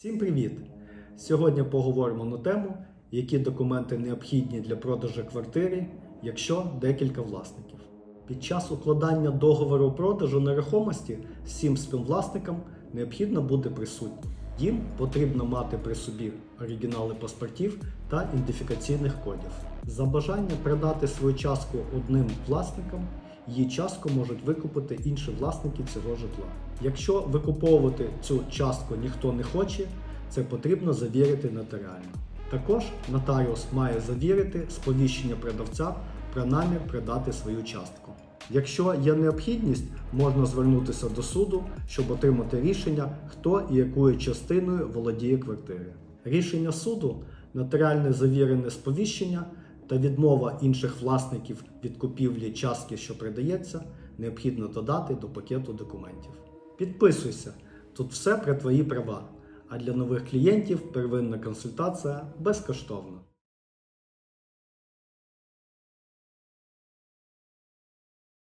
Всім привіт! Сьогодні поговоримо на тему, які документи необхідні для продажу квартири, якщо декілька власників. Під час укладання договору продажу нерухомості всім співвласникам необхідно бути присутнім. Їм потрібно мати при собі оригінали паспортів та ідентифікаційних кодів. За бажання продати свою частку одним власникам, її частку можуть викупити інші власники цього житла. Якщо викуповувати цю частку ніхто не хоче, це потрібно завірити нотаріально. Також нотаріус має завірити сповіщення продавця про намір продати свою частку. Якщо є необхідність, можна звернутися до суду, щоб отримати рішення, хто і якою частиною володіє квартирою. Рішення суду, нотаріальне завірене сповіщення та відмова інших власників від купівлі частки, що продається, необхідно додати до пакету документів. Підписуйся, тут все про твої права. А для нових клієнтів первинна консультація безкоштовна.